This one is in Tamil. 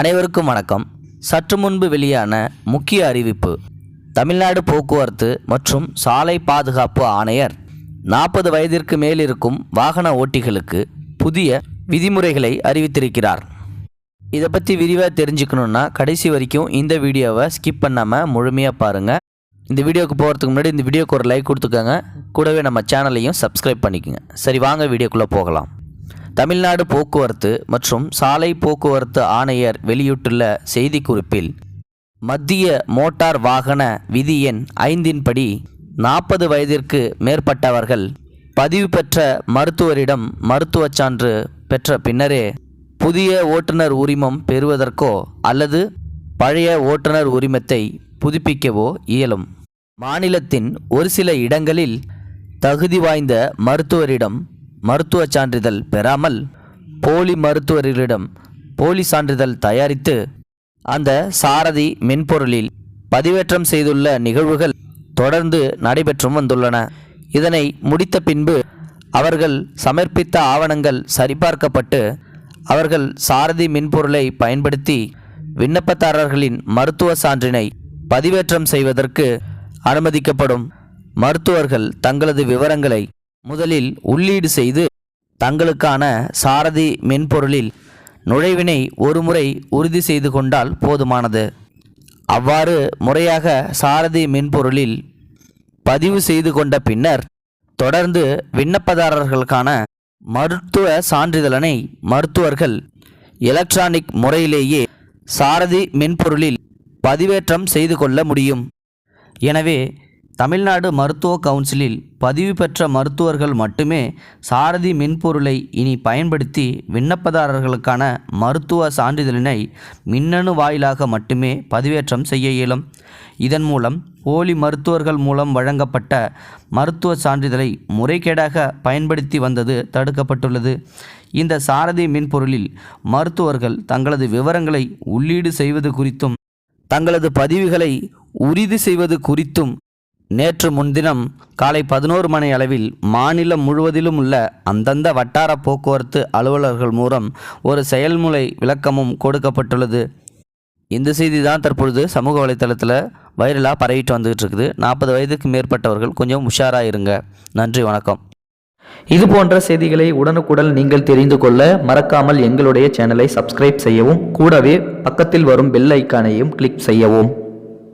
அனைவருக்கும் வணக்கம். சற்று முன்பு வெளியான முக்கிய அறிவிப்பு. தமிழ்நாடு போக்குவரத்து மற்றும் சாலை பாதுகாப்பு ஆணையர் நாற்பது வயதிற்கு மேல் இருக்கும் வாகன ஓட்டிகளுக்கு புதிய விதிமுறைகளை அறிவித்திருக்கிறார். இதை பற்றி விரிவாக தெரிஞ்சுக்கணுன்னா கடைசி வரைக்கும் இந்த வீடியோவை ஸ்கிப் பண்ணாமல் முழுமையாக பாருங்கள் இந்த வீடியோக்கு போகிறதுக்கு முன்னாடி இந்த வீடியோக்கு ஒரு லைக் கொடுத்துக்கோங்க. கூடவே நம்ம சேனலையும் சப்ஸ்கிரைப் பண்ணிக்கோங்க. சரி வாங்க வீடியோக்குள்ளே போகலாம். தமிழ்நாடு போக்குவரத்து மற்றும் சாலை போக்குவரத்து ஆணையர் வெளியிட்டுள்ள செய்திக்குறிப்பில் மத்திய மோட்டார் வாகன விதி எண் ஐந்தின்படி நாற்பது வயதிற்கு மேற்பட்டவர்கள் பதிவு பெற்ற மருத்துவரிடம் மருத்துவச் சான்று பெற்ற பின்னரே புதிய ஓட்டுநர் உரிமம் பெறுவதற்கோ அல்லது பழைய ஓட்டுநர் உரிமத்தை புதுப்பிக்கவோ இயலும். மாநிலத்தின் ஒரு சில இடங்களில் தகுதி வாய்ந்த மருத்துவரிடம் மருத்துவ சான்றிதழ் பெறாமல் போலி மருத்துவர்களிடம் போலி சான்றிதழ் தயாரித்து அந்த சாரதி மென்பொருளில் பதிவேற்றம் செய்துள்ள நிகழ்வுகள் தொடர்ந்து நடைபெற்றும் வந்துள்ளன. இதனை முடித்த பின்பு அவர்கள் சமர்ப்பித்த ஆவணங்கள் சரிபார்க்கப்பட்டு அவர்கள் சாரதி மென்பொருளை பயன்படுத்தி விண்ணப்பதாரர்களின் மருத்துவ சான்றினை பதிவேற்றம் செய்வதற்கு அனுமதிக்கப்படும். மருத்துவர்கள் தங்களது விவரங்களை முதலில் உள்ளீடு செய்து தங்களுக்கான சாரதி மென்பொருளில் நுழைவினை ஒருமுறை உறுதி செய்து கொண்டால் போதுமானது. அவ்வாறு முறையாக சாரதி மென்பொருளில் பதிவு செய்து கொண்ட பின்னர் தொடர்ந்து விண்ணப்பதாரர்களுக்கான மருத்துவ சான்றிதழனை மருத்துவர்கள் எலக்ட்ரானிக் முறையிலேயே சாரதி மென்பொருளில் பதிவேற்றம் செய்து கொள்ள முடியும். எனவே தமிழ்நாடு மருத்துவ கவுன்சிலில் பதிவு பெற்ற மருத்துவர்கள் மட்டுமே சாரதி மென்பொருளை இனி பயன்படுத்தி விண்ணப்பதாரர்களுக்கான மருத்துவ சான்றிதழினை மின்னணு வாயிலாக மட்டுமே பதிவேற்றம் செய்ய இயலும். இதன் மூலம் போலி மருத்துவர்கள் மூலம் வழங்கப்பட்ட மருத்துவ சான்றிதழை முறைகேடாக பயன்படுத்தி வந்தது தடுக்கப்பட்டுள்ளது. இந்த சாரதி மென்பொருளில் மருத்துவர்கள் தங்களது விவரங்களை உள்ளீடு செய்வது குறித்தும் தங்களது பதிவுகளை உறுதி செய்வது குறித்தும் நேற்று முன்தினம் காலை பதினோரு மணி அளவில் மாநிலம் முழுவதிலும் உள்ள அந்தந்த வட்டார போக்குவரத்து அலுவலர்கள் மூலம் ஒரு செயல்முறை விளக்கமும் கொடுக்கப்பட்டுள்ளது. இந்த செய்தி தான் தற்பொழுது சமூக வலைத்தளத்தில் வைரலாக பரவிட்டு வந்துகிட்டு இருக்குது. நாற்பது வயதுக்கு மேற்பட்டவர்கள் கொஞ்சம் உஷாராக இருங்க. நன்றி வணக்கம். இது போன்ற செய்திகளை உடனுக்குடன் நீங்கள் தெரிந்து கொள்ள மறக்காமல் எங்களுடைய சேனலை சப்ஸ்கிரைப் செய்யவும் கூடவே பக்கத்தில் வரும் பெல் ஐக்கானையும் கிளிக் செய்யவும்.